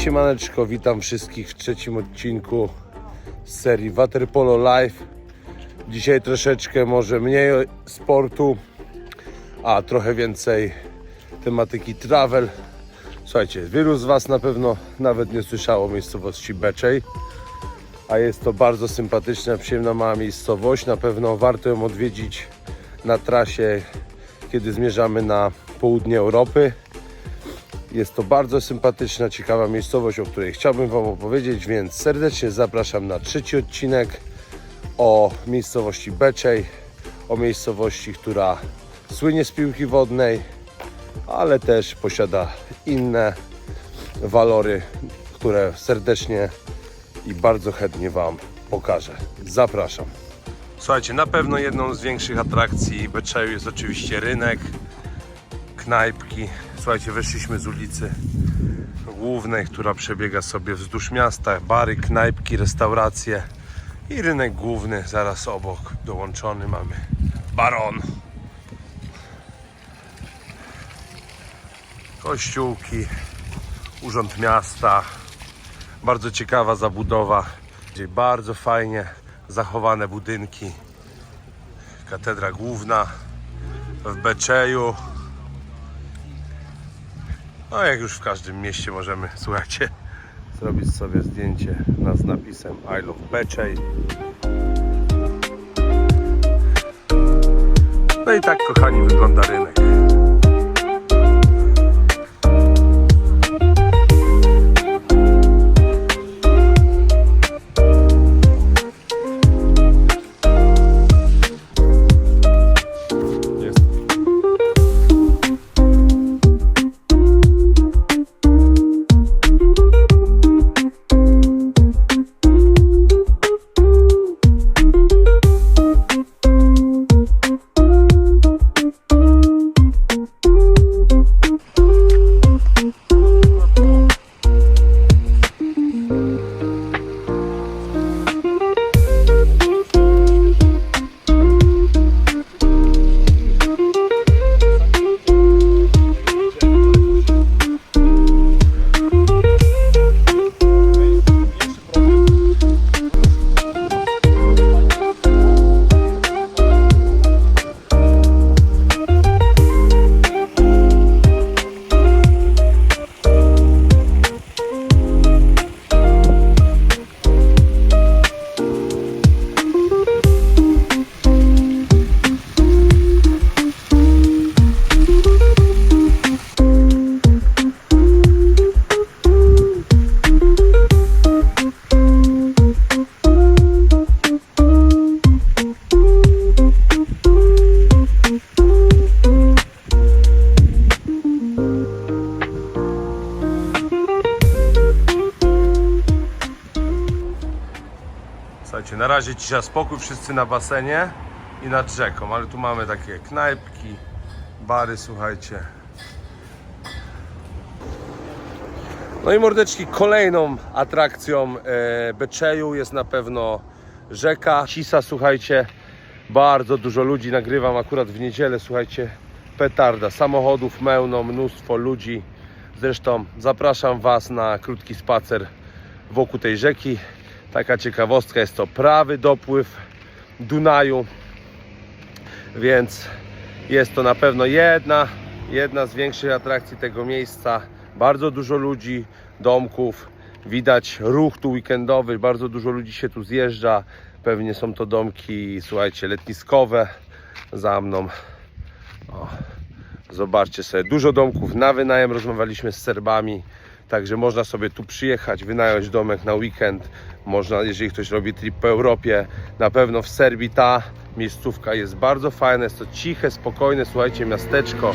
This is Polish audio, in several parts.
siemaneczko, witam wszystkich w trzecim odcinku z serii Waterpolo Live. Dzisiaj troszeczkę może mniej sportu, a trochę więcej tematyki travel. Słuchajcie, wielu z Was na pewno nawet nie słyszało miejscowości Beczej, a jest to bardzo sympatyczna, przyjemna mała miejscowość. Na pewno warto ją odwiedzić na trasie, kiedy zmierzamy na południe Europy. Jest to bardzo sympatyczna, ciekawa miejscowość, o której chciałbym Wam opowiedzieć, więc serdecznie zapraszam na trzeci odcinek o miejscowości Beczej, o miejscowości, która słynie z piłki wodnej, ale też posiada inne walory, które serdecznie i bardzo chętnie Wam pokażę. Zapraszam. Słuchajcie, na pewno jedną z większych atrakcji Beczeju jest oczywiście rynek, knajpki. Słuchajcie, weszliśmy z ulicy głównej, która przebiega sobie wzdłuż miasta. Bary, knajpki, restauracje i rynek główny zaraz obok dołączony mamy baron. Kościółki, urząd miasta. Bardzo ciekawa zabudowa, gdzie bardzo fajnie zachowane budynki. Katedra główna w Beczeju. No jak już w każdym mieście możemy, słuchajcie, zrobić sobie zdjęcie z napisem I love Beczej. No i tak kochani wygląda rynek. Słuchajcie, na razie cisza spokój, wszyscy na basenie i nad rzeką, ale tu mamy takie knajpki, bary, słuchajcie. No i mordeczki, kolejną atrakcją e, Beczeju jest na pewno rzeka Cisa, słuchajcie. Bardzo dużo ludzi nagrywam akurat w niedzielę, słuchajcie. Petarda, samochodów mełno, mnóstwo ludzi. Zresztą zapraszam Was na krótki spacer wokół tej rzeki. Taka ciekawostka jest to prawy dopływ Dunaju, więc jest to na pewno jedna, jedna z większych atrakcji tego miejsca. Bardzo dużo ludzi, domków, widać ruch tu weekendowy, bardzo dużo ludzi się tu zjeżdża. Pewnie są to domki, słuchajcie, letniskowe za mną. O, zobaczcie sobie, dużo domków na wynajem, rozmawialiśmy z Serbami. Także można sobie tu przyjechać, wynająć domek na weekend. Można, jeżeli ktoś robi trip po Europie, na pewno w Serbii ta miejscówka jest bardzo fajna. Jest to ciche, spokojne, słuchajcie, miasteczko.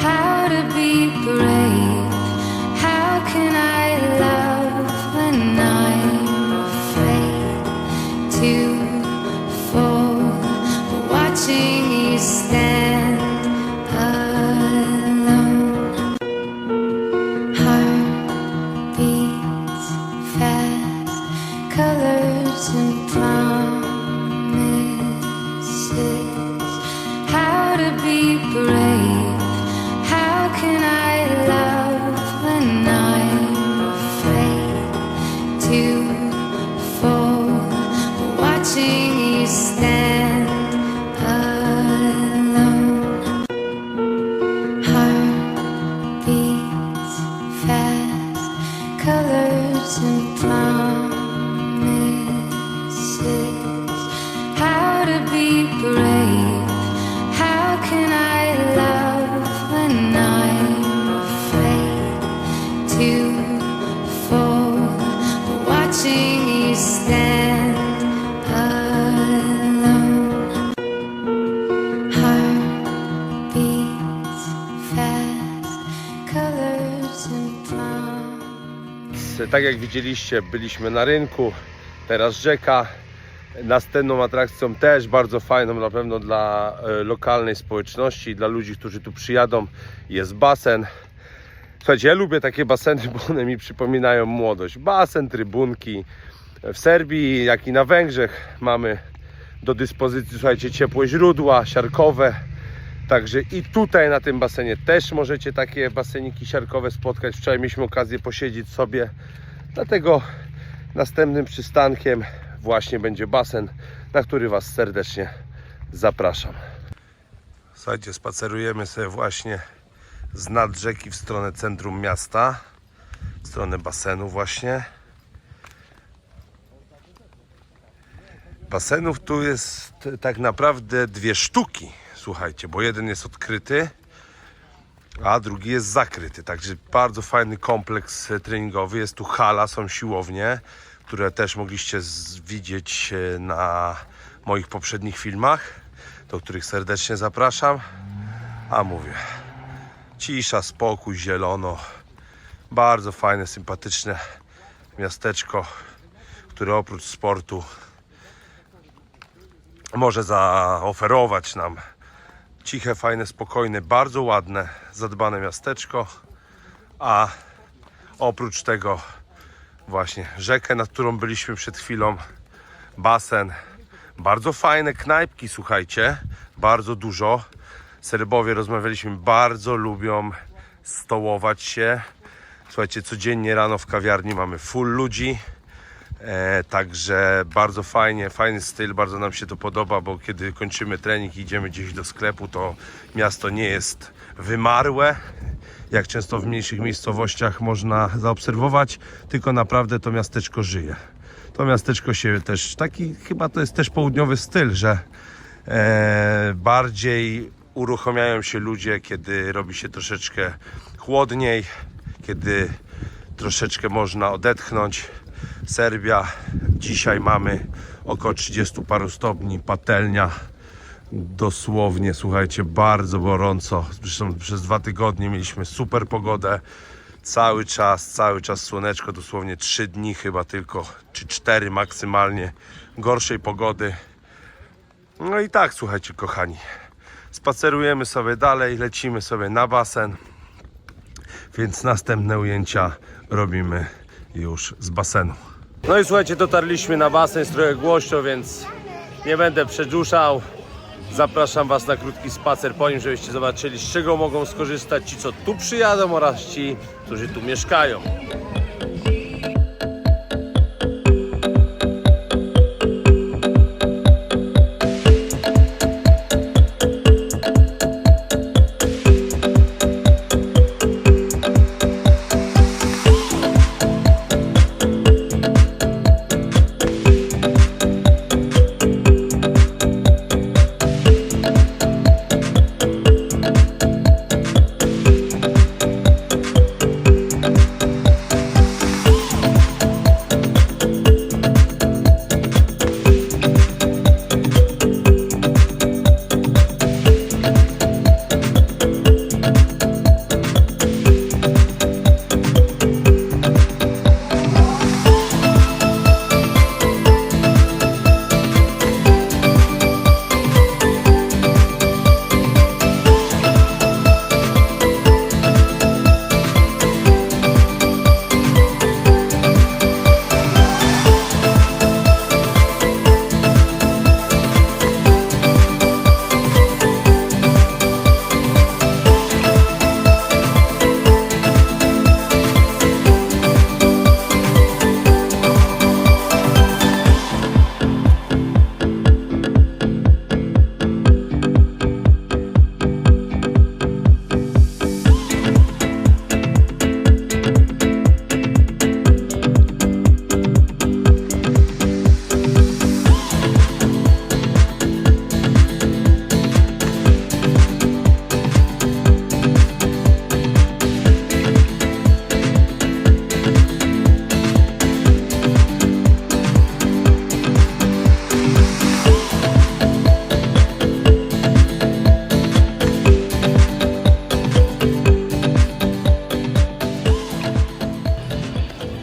How to be brave? sound tak jak widzieliście, byliśmy na rynku, teraz rzeka. Następną atrakcją też bardzo fajną na pewno dla e, lokalnej społeczności, dla ludzi, którzy tu przyjadą, jest basen. Słuchajcie, ja lubię takie baseny, bo one mi przypominają młodość. Basen, trybunki. W Serbii, jak i na Węgrzech mamy do dyspozycji, słuchajcie, ciepłe źródła siarkowe. Także i tutaj na tym basenie też możecie takie baseniki siarkowe spotkać. Wczoraj mieliśmy okazję posiedzieć sobie. Dlatego następnym przystankiem właśnie będzie basen, na który Was serdecznie zapraszam. Słuchajcie, spacerujemy sobie właśnie z nad rzeki w stronę centrum miasta, w stronę basenu właśnie. Basenów tu jest tak naprawdę dwie sztuki, słuchajcie, bo jeden jest odkryty, a drugi jest zakryty. Także bardzo fajny kompleks treningowy. Jest tu hala, są siłownie, które też mogliście widzieć e, na moich poprzednich filmach, do których serdecznie zapraszam. A mówię, cisza, spokój, zielono. Bardzo fajne, sympatyczne miasteczko, które oprócz sportu może zaoferować nam ciche, fajne, spokojne, bardzo ładne, zadbane miasteczko, a oprócz tego właśnie rzekę, nad którą byliśmy przed chwilą, basen, bardzo fajne knajpki, słuchajcie, bardzo dużo. Serbowie rozmawialiśmy, bardzo lubią stołować się. Słuchajcie, codziennie rano w kawiarni mamy full ludzi. E, także bardzo fajnie, fajny styl, bardzo nam się to podoba, bo kiedy kończymy trening i idziemy gdzieś do sklepu, to miasto nie jest wymarłe, jak często w mniejszych miejscowościach można zaobserwować, tylko naprawdę to miasteczko żyje. To miasteczko się też, taki chyba to jest też południowy styl, że e, bardziej uruchamiają się ludzie, kiedy robi się troszeczkę chłodniej, kiedy troszeczkę można odetchnąć. Serbia, dzisiaj mamy około 30 paru stopni, patelnia. Dosłownie, słuchajcie, bardzo gorąco. Zresztą przez dwa tygodnie mieliśmy super pogodę. Cały czas, cały czas słoneczko, dosłownie 3 dni chyba tylko, czy 4 maksymalnie gorszej pogody. No i tak, słuchajcie, kochani. Spacerujemy sobie dalej, lecimy sobie na basen. Więc następne ujęcia robimy już z basenu. No i słuchajcie, dotarliśmy na basen, jest trochę głośno, więc nie będę przedłużał. Zapraszam Was na krótki spacer po nim, żebyście zobaczyli, z czego mogą skorzystać ci, co tu przyjadą oraz ci, którzy tu mieszkają.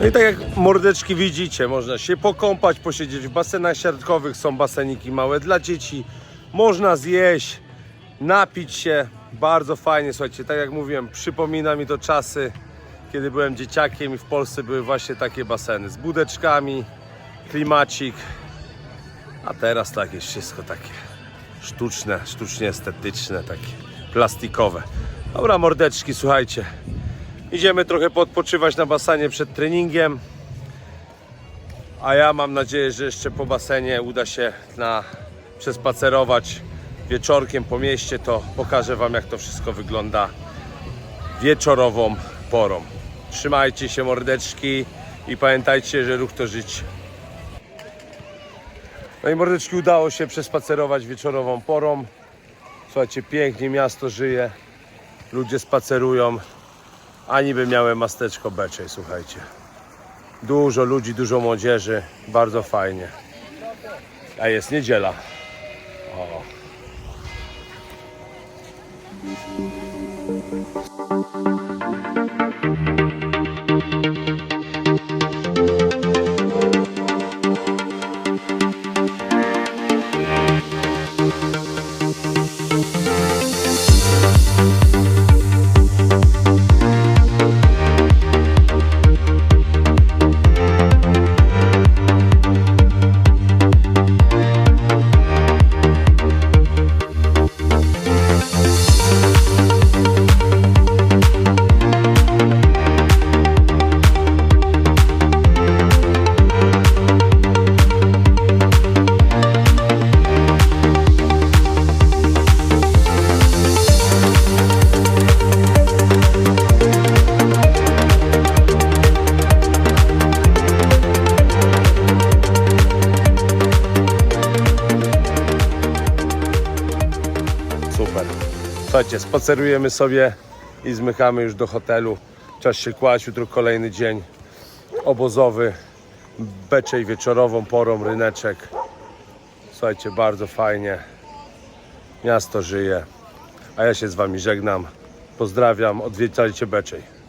No i tak jak mordeczki widzicie, można się pokąpać, posiedzieć w basenach siatkowych, są baseniki małe dla dzieci, można zjeść, napić się, bardzo fajnie, słuchajcie, tak jak mówiłem, przypomina mi to czasy, kiedy byłem dzieciakiem i w Polsce były właśnie takie baseny z budeczkami, klimacik, a teraz tak jest wszystko takie sztuczne, sztucznie estetyczne, takie plastikowe. Dobra, mordeczki, słuchajcie. Idziemy trochę podpoczywać na basenie przed treningiem. A ja mam nadzieję, że jeszcze po basenie uda się na, przespacerować wieczorkiem po mieście. To pokażę Wam, jak to wszystko wygląda wieczorową porą. Trzymajcie się, mordeczki, i pamiętajcie, że ruch to życie. No i mordeczki udało się przespacerować wieczorową porą. Słuchajcie, pięknie miasto żyje, ludzie spacerują, a niby miałem masteczko beczej, słuchajcie. Dużo ludzi, dużo młodzieży, bardzo fajnie. A jest niedziela. O. Słuchajcie, spacerujemy sobie i zmykamy już do hotelu. Czas się kłaść, jutro kolejny dzień obozowy, beczej wieczorową porą, ryneczek. Słuchajcie, bardzo fajnie. Miasto żyje. A ja się z Wami żegnam. Pozdrawiam, odwiedzajcie beczej.